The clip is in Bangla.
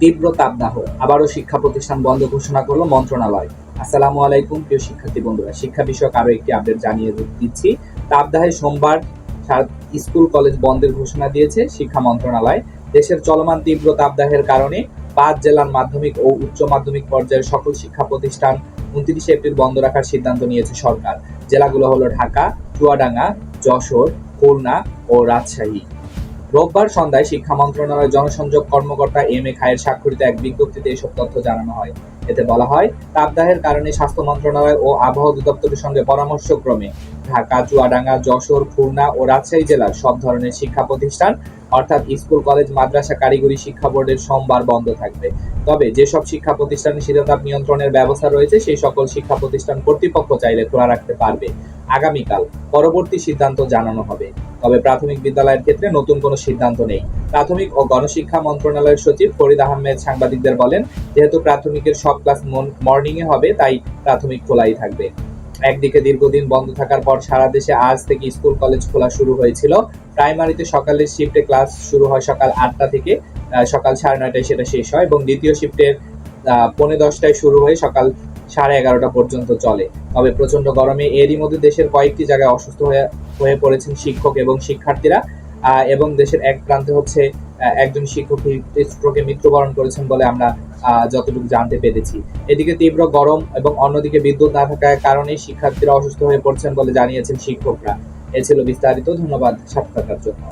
তীব্র তাপদাহ। আবারও শিক্ষা প্রতিষ্ঠান বন্ধ ঘোষণা করল মন্ত্রণালয়। আসসালামু আলাইকুম, প্রিয় শিক্ষার্থী বন্ধুরা। শিক্ষা বিষয়ক আরও একটি আপডেট জানিয়ে দিচ্ছি। তাপদাহে সোমবার স্কুল, কলেজ বন্ধের ঘোষণা দিয়েছে শিক্ষা মন্ত্রণালয়। দেশের চলমান তীব্র তাপদাহের কারণে পাঁচ জেলার মাধ্যমিক ও উচ্চ মাধ্যমিক পর্যায়ের সকল শিক্ষা প্রতিষ্ঠান উনত্রিশে এপ্রিল বন্ধ রাখার সিদ্ধান্ত নিয়েছে সরকার। জেলাগুলো হলো ঢাকা, চুয়াডাঙ্গা, যশোর, খুলনা ও রাজশাহী। রোববার সন্ধ্যায় শিক্ষা মন্ত্রণালয়ের জনসংযোগ কর্মকর্তা এম এ খায়ের স্বাক্ষরিত এক বিজ্ঞপ্তিতে এসব তথ্য জানানো হয়। এতে বলা হয়, তাপদাহের কারণে স্বাস্থ্য মন্ত্রণালয় ও আবহাওয়া অধিদপ্তরের সঙ্গে পরামর্শক্রমে ঢাকা, চুয়াডাঙ্গা, যশোর, খুলনা ও রাজশাহী জেলার সব ধরনের শিক্ষা প্রতিষ্ঠান, অর্থাৎ স্কুল, কলেজ, মাদ্রাসা, কারিগরি শিক্ষা বোর্ডের সোমবার বন্ধ থাকবে। তবে যেসব শিক্ষা প্রতিষ্ঠানে শীততাপ নিয়ন্ত্রণের ব্যবস্থা রয়েছে, সেই সকল শিক্ষা প্রতিষ্ঠান কর্তৃপক্ষ চাইলে খোলা রাখতে পারবে। আগামীকাল পরবর্তী সিদ্ধান্ত জানানো হবে। তবে প্রাথমিক বিদ্যালয়ের ক্ষেত্রে নতুন কোনো সিদ্ধান্ত নেই। প্রাথমিক ও গণশিক্ষা মন্ত্রণালয়ের সচিব ফরিদ আহমেদ সাংবাদিকদের বলেন, যেহেতু প্রাথমিকের সব ক্লাস মর্নিংয়ে হবে, তাই প্রাথমিক খোলাই থাকবে। একদিকে দীর্ঘদিন বন্ধ থাকার পর সারা দেশে আজ থেকে স্কুল, কলেজ খোলা শুরু হয়েছিল। প্রাইমারিতে সকালের শিফটে ক্লাস শুরু হয় সকাল আটটা থেকে সকাল সাড়ে নয়টায় সেটা শেষ হয় এবং দ্বিতীয় শিফটের পৌনে দশটায় শুরু হয়ে সকাল সাড়ে এগারোটা পর্যন্ত চলে। তবে প্রচণ্ড গরমে এরই মধ্যে দেশের কয়েকটি জায়গায় অসুস্থ হয়ে হয়ে পড়েছেন শিক্ষক এবং শিক্ষার্থীরা। এবং দেশের এক প্রান্তে হচ্ছে একজন শিক্ষক স্ট্রোকে মৃত্যুবরণ করেছেন বলে আমরা যতটুকু জানতে পেরেছি। এদিকে তীব্র গরম এবং অন্যদিকে বিদ্যুৎ না থাকার কারণে শিক্ষার্থীরা অসুস্থ হয়ে পড়ছেন বলে জানিয়েছেন শিক্ষকরা। এ ছিল বিস্তারিত। ধন্যবাদ সাক্ষাৎকার জন্য।